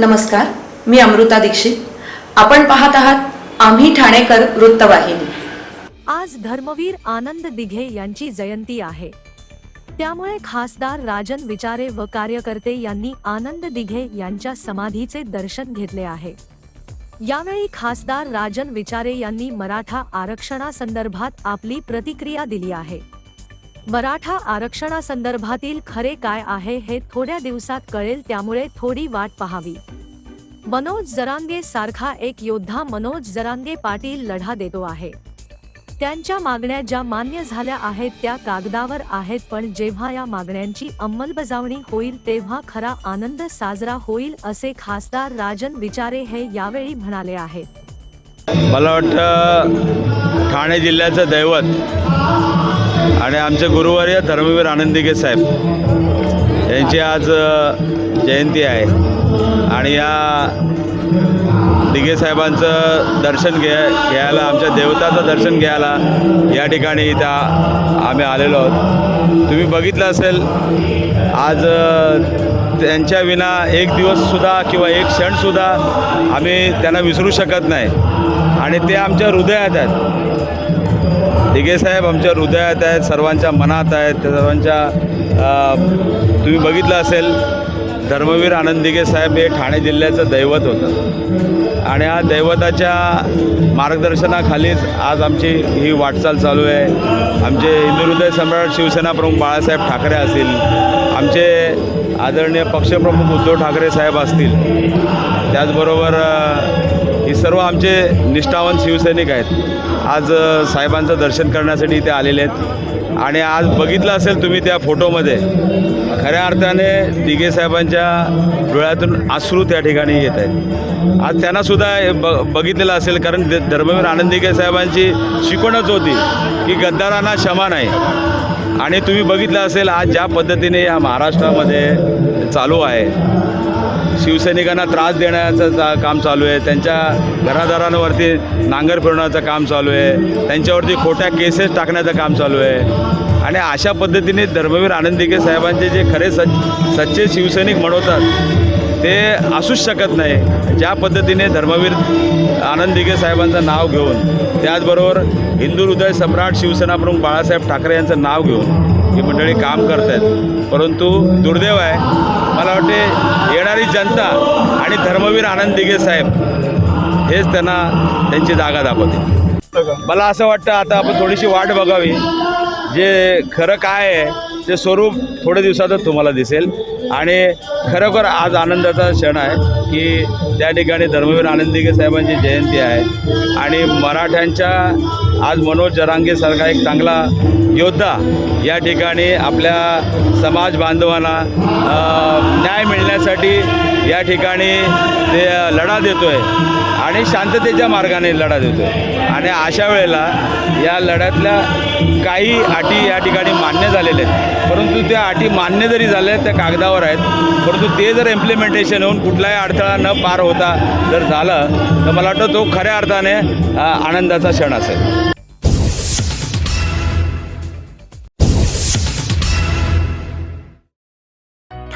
नमस्कार मी अमृता दीक्षित. आपण पाहत आहात आम्ही ठाणेकर वृत्तवाहिनी. आज धर्मवीर आनंद दिघे यांची जयंती आहे. त्यामुळे खासदार राजन विचारे व कार्यकर्ते यांनी आनंद दिघे यांच्या समाधीचे दर्शन घेतले आहे. यावेळी खासदार राजन विचारे यांनी मराठा आरक्षणासंदर्भात आपली प्रतिक्रिया दिली आहे. मराठा आरक्षणासंदर्भातील खरे काय आहे हे थोड्या दिवसात कळेल त्यामुळे थोडी वाट पाहावी. मनोज जरांगे सारखा एक योद्धा मनोज जरांगे पाटील लढा देतो आहे. त्यांच्या मागण्या ज्या मान्य झाल्या आहेत त्या कागदावर आहेत पण जेव्हा या मागण्यांची अंमलबजावणी होईल तेव्हा खरा आनंद साजरा होईल असे खासदार राजन विचारे हे यावेळी म्हणाले आहेत. मला वाटतं ठाणे जिल्ह्याचं दैवत आणि आमचे गुरुवर्य धर्मवीर आनंदिके साहेब. यांची आज जयंती आहे. आणि या दिघे साहेबांचं दर्शन घ्या घ्यायला आमच्या देवताचं दर्शन घ्यायला या ठिकाणी इथं आम्ही आलेलो आहोत. तुम्ही बघितलं असेल आज त्यांच्या विना एक दिवससुद्धा किंवा एक क्षणसुद्धा आम्ही त्यांना विसरू शकत नाही. आणि ते आमच्या हृदयात आहेत. दिघे साहेब आमच्या हृदयात आहेत सर्वांच्या मनात आहेत त्या सर्वांच्या तुम्ही बघितलं असेल धर्मवीर आनंद दिघे साहेब हे ठाणे जिल्ह्याचं दैवत होतं. आणि या दैवताच्या मार्गदर्शनाखालीच आज आमची ही वाटचाल चालू आहे. आमचे हिंदू हृदय सम्राट शिवसेना प्रमुख बाळासाहेब ठाकरे असतील आमचे आदरणीय पक्षप्रमुख उद्धव ठाकरे साहेब असतील. त्याचबरोबर ही सर्व आमचे निष्ठावान शिवसैनिक आहेत. आज साहेबांचं दर्शन करण्यासाठी इथे आलेले आहेत. आणि आज बघितलं असेल तुम्ही त्या फोटोमध्ये खऱ्या अर्थाने दिघे साहेबांच्या डोळ्यातून आश्रू त्या ठिकाणी येत आहेत. आज त्यांनासुद्धा ब बघितलेलं असेल कारण धर्मवीर आनंद दिघे साहेबांची शिकवणच होती की गद्दारांना क्षमा नाही. आणि तुम्ही बघितलं असेल आज ज्या पद्धतीने या महाराष्ट्रामध्ये चालू आहे. शिवसैनिकांना त्रास देण्याचं काम चालू आहे. त्यांच्या घरादारांवरती नांगर फिरवण्याचं काम चालू आहे. त्यांच्यावरती खोट्या केसेस टाकण्याचं काम चालू आहे. आणि अशा पद्धतीने धर्मवीर आनंदिके साहेबांचे जे खरे सच सच्चे शिवसैनिक म्हणवतात ते असूच शकत नाही. ज्या पद्धतीने धर्मवीर आनंद दिघे साहेबांचं नाव घेऊन त्याचबरोबर हिंदू हृदय सम्राट शिवसेना प्रमुख बाळासाहेब ठाकरे यांचं नाव घेऊन ही मंडळी काम करत आहेत परंतु दुर्दैव आहे मला वाटते येणारी जनता आणि धर्मवीर आनंद दिघे साहेब हेच त्यांना त्यांची जागा दाखवते मला असं वाटतं आता आपण थोडीशी वाट बघावी. जे खरं काय आहे ते स्वरूप थोड्या दिवसातच तुम्हाला दिसेल. आणि खरोखर आज आनंदाचा क्षण आहे की त्या ठिकाणी धर्मवीर आनंदिके साहेबांची जयंती आहे. आणि मराठ्यांच्या आज मनोज जरांगेसारखा एक चांगला योद्धा या ठिकाणी आपल्या समाज बांधवांना न्याय मिळण्यासाठी या ठिकाणी ते लढा देतो आहे आणि शांततेच्या मार्गाने लढा देतो आहे आणि अशा वेळेला या लढ्यातल्या काही अटी या ठिकाणी मान्य झालेल्या आहेत. परंतु त्या अटी मान्य जरी झाल्या त्या कागदावर आहेत. परंतु ते जर इम्प्लिमेंटेशन होऊन कुठलाही अडथळा न पार होता जर झालं तर मला वाटतं तो खऱ्या अर्थाने आनंदाचा क्षण असेल.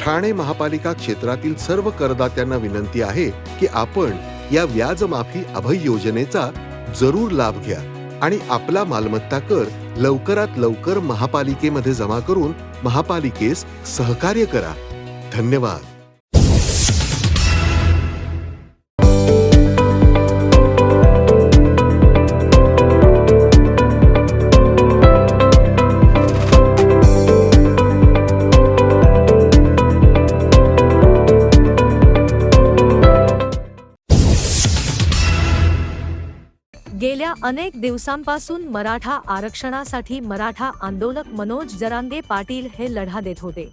ठाणे महापालिका क्षेत्रातील सर्व करदात्यांना विनंती आहे की आपण या व्याजमाफी अभय योजनेचा जरूर लाभ घ्या आणि आपला मालमत्ता कर लवकरात लवकर महापालिकेमध्ये जमा करून महापालिकेस सहकार्य करा. धन्यवाद. गेल्या अनेक दिवसांपासून मराठा आरक्षणासाठी मराठा आंदोलक मनोज जरांगे पाटील हे लढा देत होते.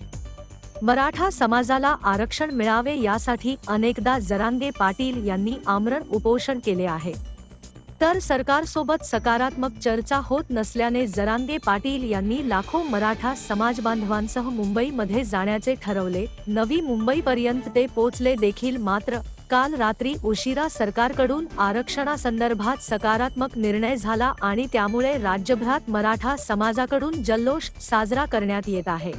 मराठा समाजाला आरक्षण मिळावे यासाठी अनेकदा जरांगे पाटील यांनी आमरण उपोषण केले आहे. तर सरकारसोबत सकारात्मक चर्चा होत नसल्याने जरांगे पाटील यांनी लाखो मराठा समाज बांधवांसह मुंबईमध्ये जाण्याचे ठरवले. नवी मुंबईपर्यंत ते पोचले देखील मात्र काल रात्री उशिरा सरकारकडून आरक्षणासंदर्भात सकारात्मक निर्णय झाला आणि त्यामुळे राज्यभरात मराठा समाजाकडून जल्लोष साजरा करण्यात येत आहे.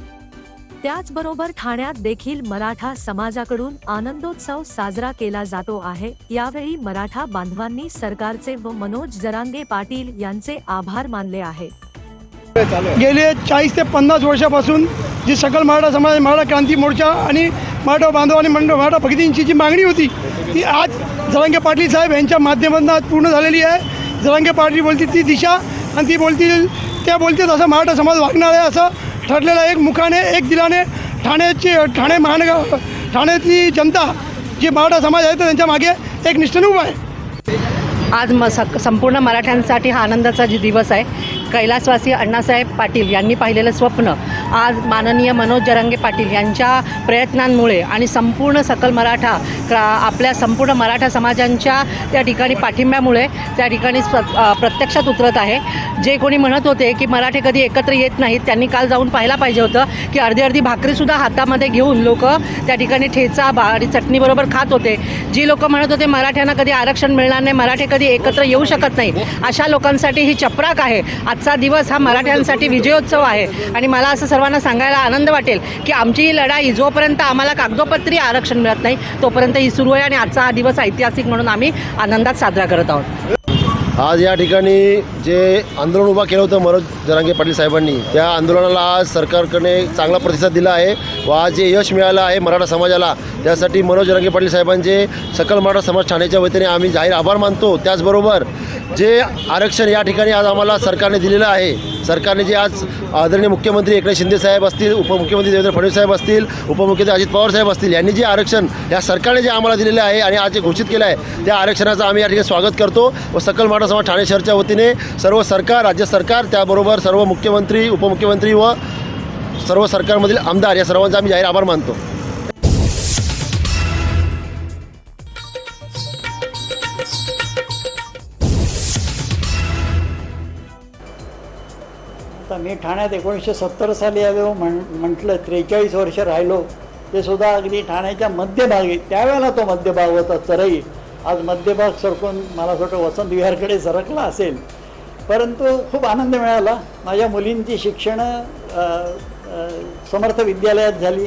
त्याचबरोबर ठाण्यात देखील मराठा समाजाकडून आनंदोत्सव साजरा केला जातो आहे. यावेळी मराठा बांधवांनी सरकारचे व मनोज जरांगे पाटील यांचे आभार मानले आहे. गेले चाळीस ते पन्नास वर्षापासून जी सकल मराठा समाज मराठा क्रांती मोर्चा आणि मराठा बांधव आणि मंड मराठा भगिनींची जी मागणी होती. ती आज जरांगे पाटील साहेब यांच्या माध्यमातून आज पूर्ण झालेली आहे. जरांगे पाटील बोलतील ती दिशा आणि ती बोलतील त्या बोलतील असं मराठा समाज वागणार आहे असं ठरलेलं एक मुखाने एक दिलाने ठाण्याची ठाणे महानगर ठाण्यातली जनता जी मराठा समाज आहे तर त्यांच्या मागे एक निष्ठेने उभा आहे. आज म सक संपूर्ण मराठ्यांसाठी हा आनंदाचा जी दिवस आहे. कैलासवासी अण्णासाहेब पाटील यांनी पाहिलेलं स्वप्न आज माननीय मनोज जरांगे पाटील यांच्या प्रयत्नांमुळे आणि संपूर्ण सकल मराठा क्रा आपल्या संपूर्ण मराठा समाजांच्या त्या ठिकाणी पाठिंब्यामुळे त्या ठिकाणी प्रत्यक्षात उतरत आहे. जे कोणी म्हणत होते की मराठे कधी एकत्र येत नाहीत त्यांनी काल जाऊन पाहायला पाहिजे होतं की अर्धी अर्धी भाकरीसुद्धा हातामध्ये घेऊन लोक त्या ठिकाणी ठेचा बा आणि चटणीबरोबर खात होते. जी लोक म्हणत होते मराठ्यांना कधी आरक्षण मिळणार नाही मराठे कधी एकत्र येऊ शकत नाही. अशा लोकांसाठी ही चपराक आहे. आजचा दिवस हा मराठ्यांसाठी विजयोत्सव आहे. आणि मला असं सर्वांना सांगायला आनंद वाटेल की आमची ही लढाई जोपर्यंत आम्हाला कागदोपत्री आरक्षण मिळत नाही तोपर्यंत ही सुरू आहे आणि आजचा हा दिवस ऐतिहासिक म्हणून आम्ही आनंदात साजरा करत आहोत. आज या ठिकाणी जे आंदोलन उभा केलं होतं मनोज जरांगे पाटील साहेबांनी त्या आंदोलनाला आज सरकारकडे चांगला प्रतिसाद दिला आहे व आज जे यश मिळालं आहे मराठा समाजाला त्यासाठी मनोज जरांगे पाटील साहेबांचे सकल मराठा समाज ठाण्याच्या वतीने आम्ही जाहीर आभार मानतो. त्याचबरोबर जे आरक्षण या ठिकाणी आज आम्हाला सरकारने दिलेलं आहे सरकारने जे आज आदरणीय मुख्यमंत्री एकनाथ शिंदे साहेब असतील उपमुख्यमंत्री देवेंद्र फडणवीस साहेब असतील उपमुख्यमंत्री अजित पवार साहेब असतील यांनी जे आरक्षण या सरकारने जे आम्हाला दिलेलं आहे आणि आज जे घोषित केलं आहे त्या आरक्षणाचं आम्ही या ठिकाणी स्वागत करतो व सकल मराठा समाज ठाणे शहरच्या वतीने सर्व सरकार राज्य सरकार त्याबरोबर सर्व मुख्यमंत्री उपमुख्यमंत्री व सर्व सरकारमधील आमदार या सर्वांचा आम्ही जाहीर आभार मानतो. आता मी ठाण्यात एकोणीसशे सत्तर साली आलो म्हण म्हटलं त्रेचाळीस वर्ष राहिलो ते सुद्धा अगदी ठाण्याच्या मध्यभागी त्यावेळेला तो मध्यभाग होता चरई आज मध्यभाग सरकून मला वाटतं वसंत विहारकडे सरकला असेल. परंतु खूप आनंद मिळाला. माझ्या मुलींची शिक्षणं समर्थ विद्यालयात झाली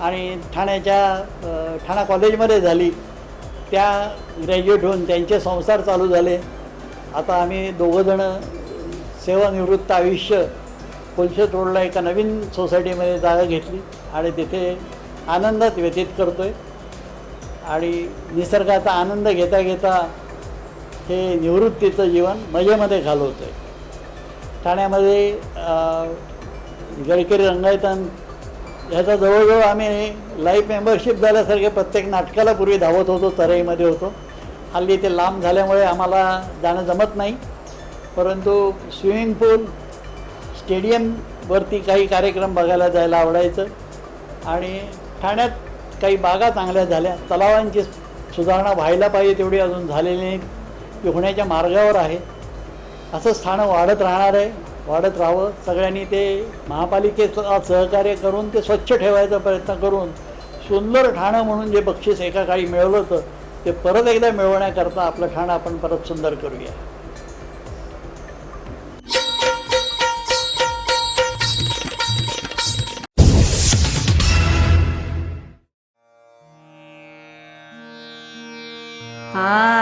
आणि ठाण्याच्या ठाणा कॉलेजमध्ये झाली. त्या ग्रॅज्युएट होऊन त्यांचे संसार चालू झाले. आता आम्ही दोघंजणं सेवानिवृत्त आयुष्य कोलशेत रोडला एका नवीन सोसायटीमध्ये जागा घेतली आणि तिथे आनंदात व्यतीत करतो आहे आणि निसर्गाचा आनंद घेता घेता हे निवृत्तीचं जीवन मजेमध्ये घालवतं आहे ठाण्यामध्ये गडकरी रंगायतन ह्याचा जवळजवळ आम्ही लाईफ मेंबरशिप झाल्यासारखे प्रत्येक नाटकाला पूर्वी धावत होतो तराईमध्ये होतो. हल्ली ते लांब झाल्यामुळे आम्हाला जाणं जमत नाही. परंतु स्विमिंग पूल स्टेडियमवरती काही कार्यक्रम बघायला जायला आवडायचं. आणि ठाण्यात काही बागा चांगल्या झाल्या. तलावांची सुधारणा व्हायला पाहिजे तेवढी अजून झालेली नाही. ती होण्याच्या मार्गावर आहे. असं स्थानं वाढत राहणार आहे. वाढत राहावं. सगळ्यांनी ते महापालिकेचं सहकार्य करून ते स्वच्छ ठेवायचा प्रयत्न करून सुंदर ठाणं म्हणून जे बक्षीस एका काळी मिळवलं होतं ते परत एकदा मिळवण्याकरता आपलं ठाणं आपण परत सुंदर करूया. Ah.